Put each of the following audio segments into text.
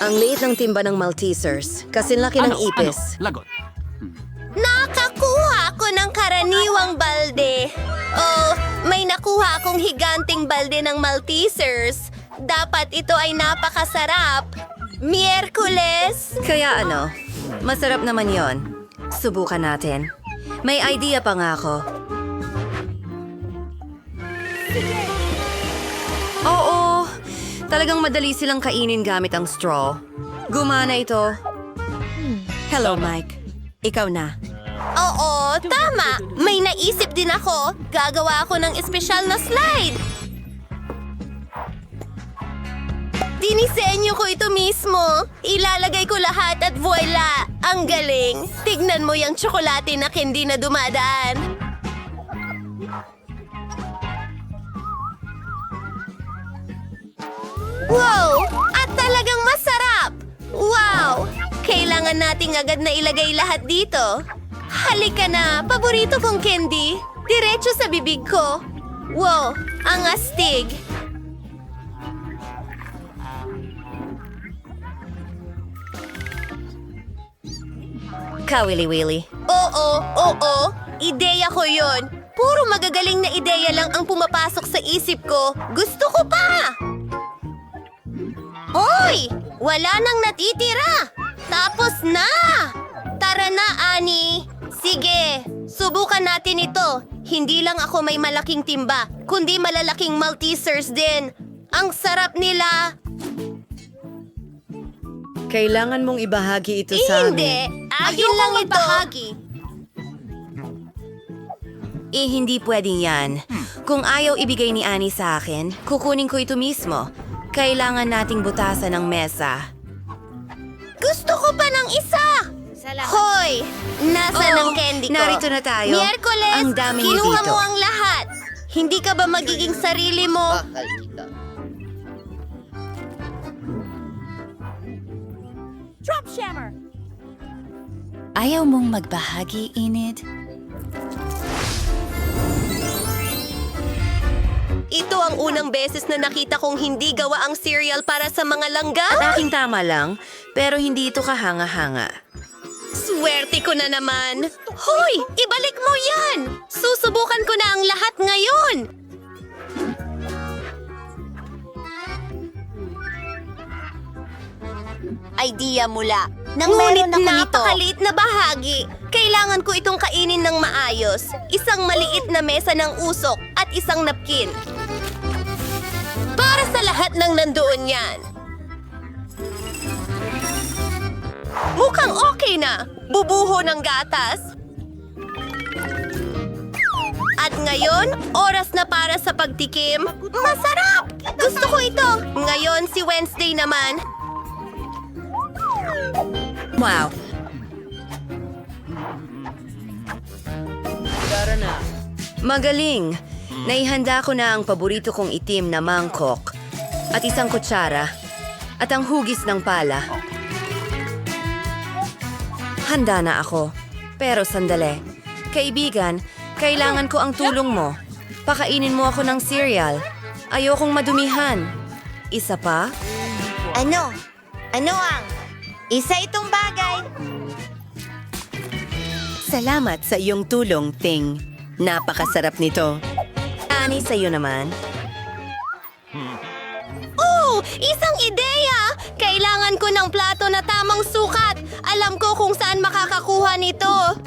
Ang liit ng timba ng Maltesers. Kasinlaki ng ipis. Lagot. Nakakuha ako ng karaniwang balde. Oh, may nakuha akong higanting balde ng Maltesers. Dapat ito ay napakasarap. Miyerkules! Kaya ano, masarap naman yon. Subukan natin. May idea pa nga ako. Oo, talagang madali silang kainin gamit ang straw. Gumana ito. Hello, Mike. Ikaw na. Oo, tama. May naisip din ako. Gagawa ako ng espesyal na slide. Dinisenyo ko ito mismo. Ilalagay ko lahat at voila! Ang galing! Tignan mo yung tsokolate na candy na dumadaan. Wow! At talagang masarap! Wow! Kailangan nating agad na ilagay lahat dito. Halika na, paborito kong candy. Diretso sa bibig ko. Wow, ang astig. Kawili-wili. Oo, oo, ideya ko yon. Puro magagaling na ideya lang ang pumapasok sa isip ko. Gusto ko pa! Wala nang natitira! Tapos na! Tara na, Ani! Sige, subukan natin ito. Hindi lang ako may malaking timba, kundi malalaking Maltesers din. Ang sarap nila! Kailangan mong ibahagi ito sa Hindi! amin. Akin lang ito! Eh, hindi pwedeng yan. Kung ayaw ibigay ni Annie sa akin, kukunin ko ito mismo. Kailangan nating butasan ng mesa. Gusto ko pa ng isa! Hoy! Nasa Oo, ng candy ko? narito na tayo. Miyerkules, Ang dami kinuha dito. mo ang lahat. Hindi ka ba magiging sarili mo? Ayaw mong magbahagi, Enid? Ito ang unang beses na nakita kong hindi gawa ang cereal para sa mga langga. At aking tama lang, pero hindi ito kahanga-hanga. Swerte ko na naman. Hoy! Ibalik mo yan! Susubukan ko na ang lahat ngayon! Idea mula. Nang Ngunit meron ako napakaliit na bahagi. Kailangan ko itong kainin ng maayos. Isang maliit na mesa ng usok at isang napkin. Para sa lahat ng nandoon yan. Mukhang okay na. Bubuho ng gatas. At ngayon, oras na para sa pagtikim. Masarap! Gusto ko ito. Ngayon, si Wednesday naman. Wow! Magaling! Naihanda ko na ang paborito kong itim na mangkok at isang kutsara at ang hugis ng pala. Handa na ako. Pero sandali. Kaibigan, kailangan ko ang tulong mo. Pakainin mo ako ng cereal. Ayokong madumihan. Isa pa? Ano? Ano ang? Isa itong bagay. Salamat sa iyong tulong, Ting. Napakasarap nito. Ani, sa'yo naman. Oh, isang ideya! Kailangan ko ng plato na tamang sukat. Alam ko kung saan makakakuha nito.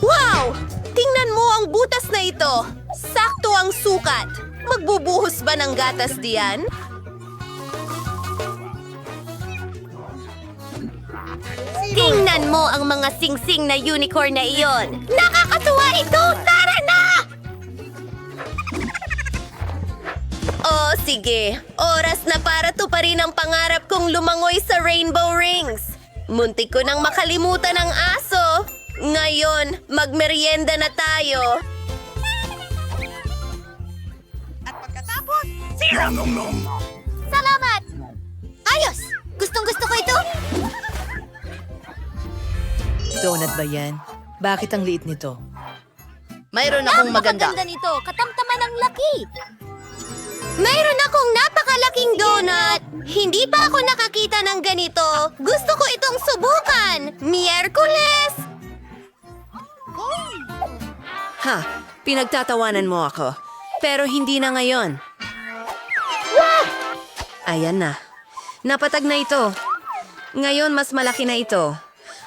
Wow! Tingnan mo ang butas na ito. Sakto ang sukat. Magbubuhos ba ng gatas diyan? Tingnan mo ang mga singsing na unicorn na iyon. Nakakatuwa ito! Tara na! Oh, sige. Oras na para tuparin ang pangarap kong lumangoy sa Rainbow Rings. Muntik ko nang makalimutan ang aso. Ngayon, magmerienda na tayo. Salamat! Ayos! Gustong gusto ko ito! Donut ba yan? Bakit ang liit nito? Mayroon akong maganda. nito. Katamtaman ang laki. Mayroon akong napakalaking donut. Hindi pa ako nakakita ng ganito. Gusto ko itong subukan. Miyerkules! Ha, pinagtatawanan mo ako. Pero hindi na ngayon. Ayan na. Napatag na ito. Ngayon mas malaki na ito.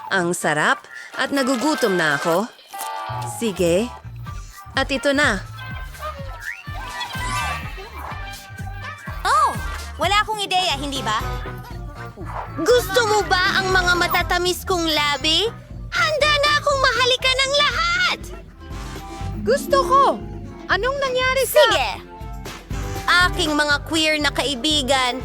Ang sarap at nagugutom na ako. Sige. At ito na. Oh, wala akong ideya, hindi ba? Gusto mo ba ang mga matatamis kong labi? Handa na akong mahalikan ng lahat! Gusto ko! Anong nangyari sa... Sige! Aking mga queer na kaibigan,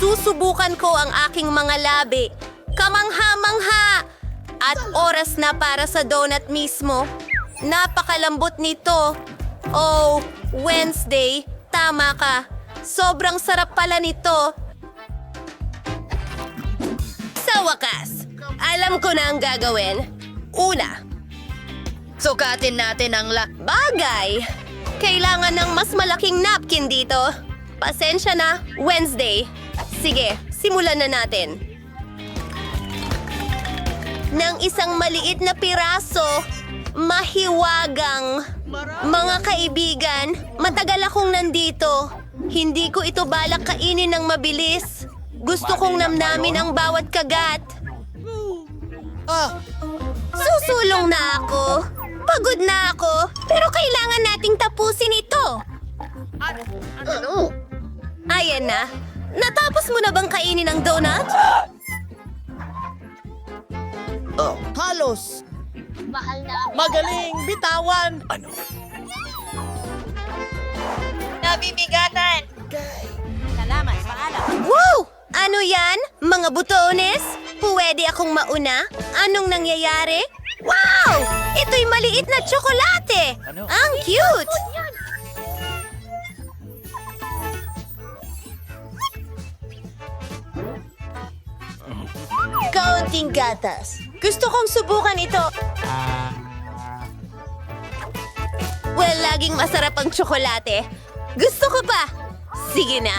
susubukan ko ang aking mga labi. Kamangha-mangha! At oras na para sa donut mismo. Napakalambot nito. Oh, Wednesday, tama ka. Sobrang sarap pala nito. Sa wakas, alam ko na ang gagawin. Una, Sukatin natin ang la... Bagay! Kailangan ng mas malaking napkin dito. Pasensya na, Wednesday. Sige, simulan na natin. Ng isang maliit na piraso, mahiwagang. Mga kaibigan, matagal akong nandito. Hindi ko ito balak kainin ng mabilis. Gusto kong namnamin ang bawat kagat. Susulong na ako. Pagod na ako. Pero kailangan nating tapusin ito. Ano? Ayan na. Natapos mo na bang kainin ang donut? Oh, halos. Magaling, bitawan. Ano? Nabibigatan. Salamat, paalam. Wow! Ano yan? Mga butones? Pwede akong mauna? Anong nangyayari? Wow! Ito'y maliit na tsokolate! Ang cute! Kaunting gatas. Gusto kong subukan ito. Well, laging masarap ang tsokolate. Gusto ko pa. Sige na.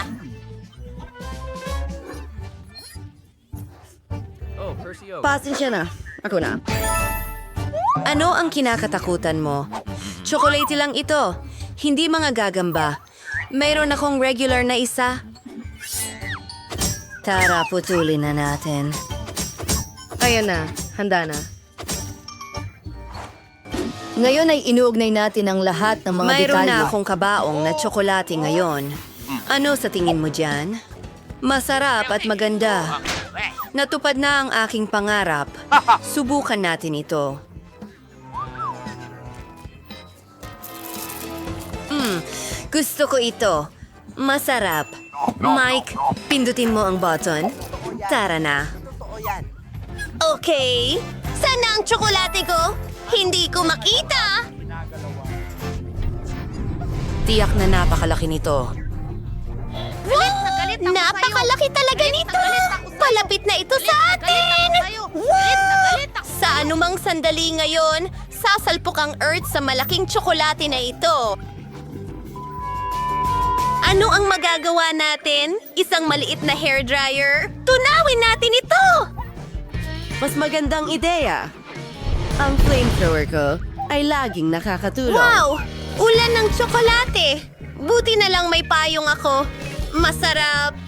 Pasensya na. Ako na. Ano ang kinakatakutan mo? Chocolate lang ito. Hindi mga gagamba. Mayroon akong regular na isa. Tara, putulin na natin. Ayan na, handa na. Ngayon ay inuugnay natin ang lahat ng mga Mayroon detalye. na akong kabaong na tsokolate ngayon. Ano sa tingin mo dyan? Masarap at maganda. Natupad na ang aking pangarap. Subukan natin ito. Hmm, gusto ko ito. Masarap. Mike, pindutin mo ang button. Tara na. Okay. Sana ang tsokolate ko? Hindi ko makita. Tiyak na napakalaki nito. Wow! Napakalaki talaga nito! Palapit na ito sa atin! Wow! Sa anumang sandali ngayon, sasalpok ang Earth sa malaking tsokolate na ito. Ano ang magagawa natin? Isang maliit na hairdryer? Tunawin natin ito! Mas magandang ideya. Ang flamethrower ko ay laging nakakatulong. Wow! Ulan ng tsokolate! Buti na lang may payong ako. Masarap.